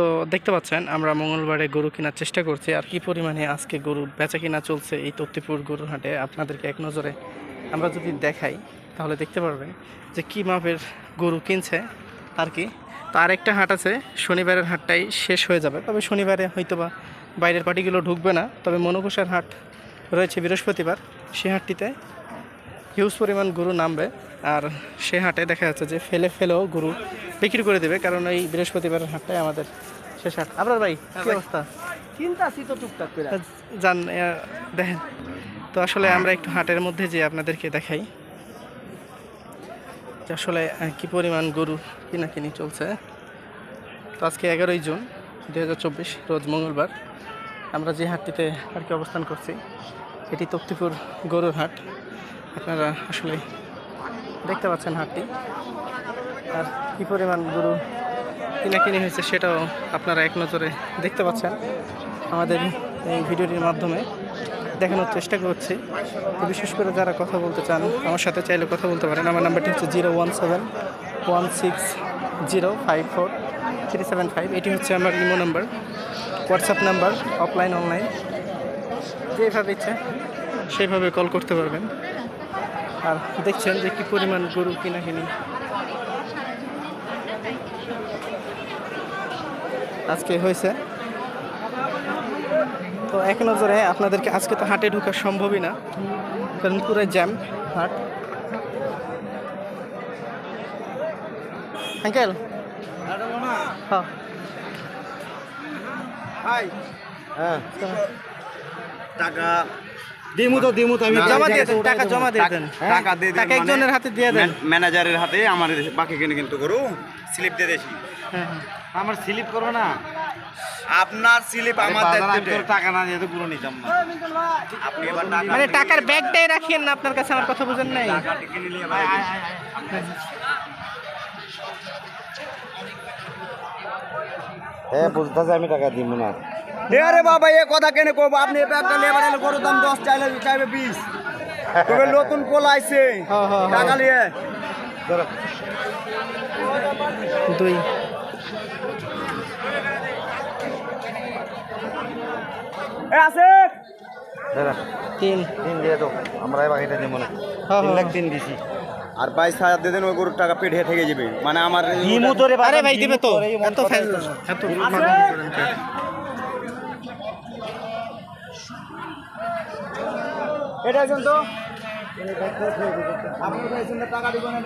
তো দেখতে পাচ্ছেন, আমরা মঙ্গলবারে গরু কেনার চেষ্টা করছি, আর কি পরিমাণে আজকে গরু বেচা কিনা চলছে এই তত্তিপুর গরুর হাটে, আপনাদেরকে এক নজরে আমরা যদি দেখাই, তাহলে দেখতে পারবেন যে কী মাপের গরু কিনছে আর কি। তো আরেকটা হাট আছে, শনিবারের হাটটাই শেষ হয়ে যাবে, তবে শনিবারে হয়তো বা বাইরের পার্টিগুলো ঢুকবে না, তবে মনোকোষার হাট রয়েছে বৃহস্পতিবার, সে হাটটিতে হিউজ পরিমাণ গরু নামবে। আর সে হাটে দেখা যাচ্ছে যে ফেলে ফেলেও গরু বিক্রি করে দেবে কারণ এই বৃহস্পতিবারের হাটটাই আমাদের শেষ হাট। আপনার ভাই কি অবস্থা? চিন্তা আছি তো টুকটাক করে। যান দেখেন। তো আসলে আমরা একটু হাটের মধ্যে যে আপনাদেরকে দেখাই যে আসলে কি পরিমাণ গরু কিনা কিনি চলছে। তো আজকে এগারোই জুন দু হাজার চব্বিশ রোজ মঙ্গলবার। আমরা যে হাটটিতে আর কি অবস্থান করছি এটি তক্তিপুর গরুর হাট। আপনারা আসলে দেখতে পাচ্ছেন হাটটি। আর কী পরিমাণ গরু কিনা কিনি হয়েছে সেটাও আপনারা এক নজরে দেখতে পাচ্ছেন আমাদের এই ভিডিওটির মাধ্যমে। দেখানোর চেষ্টা করছি। বিশেষ করে যারা কথা বলতে চান, আমার সাথে চাইলে কথা বলতে পারেন। আমার নাম্বারটি হচ্ছে zero one seven one six zero five four three seven five. এটি হচ্ছে আমার imo number, WhatsApp number, offline, online. যেভাবে ইচ্ছে সেইভাবে কল করতে পারবেন। আর দেখছেন যে কী পরিমাণ গরু কিনা কিনি। আজকে হয়েছে। তো এক নজরে আপনাদেরকে আজকে তো হাটে ঢোকা সম্ভবই না। কারণ পুরো জ্যাম হাট। আঙ্কেল? হ্যাঁ। হ্যাঁ। টাকা দিমু তো দিমু তো আমি জমা দিয়ে দেন টাকা জমা দিয়ে দেন টাকা দিয়ে দেন মানে একজনের হাতে দিয়ে দেন। ম্যানেজারের হাতে আমার বাকি কিনে কিন্তু করু স্লিপ দিয়ে দেছি হ্যাঁ হ্যাঁ। আমার স্লিপ করো না। আপনার স্লিপ আমার টাকা না দিয়ে তো পুরো নিতাম না। আপনি এবার টাকা মানে টাকার ব্যাগটাই রাখিয়েন না আপনার কাছে আমার কথা বুঝেন নাই। কিনে নিয়ে হ্যাঁ বুঝতেছে আমি টাকা দিব না। এ বাবা এ কথা কেন কইবো? আপনি একটা লেবার এলে গরুর দাম দশ চাইলে চাইবে বিশ। তবে নতুন কোল আইছে। হ্যাঁ, হ্যাঁ, হ্যাঁ। টাকা নিয়ে। দুই। এ আছে? তিন। তিন দিয়ে তো আমরা বাকিটা দিব না। তিন লাখ। তিন দিছি। আর বাইশ হাজার দিয়ে দেন ওই গরুর টাকা পেট থেকে যাবে। মানে আমার দিমু তোরে আরে ভাই দিবে তো। এত ফ্যান এত মাগন করেন কেন? এটা আছেন তো? আপনি চাইছেন টাকা দিব না।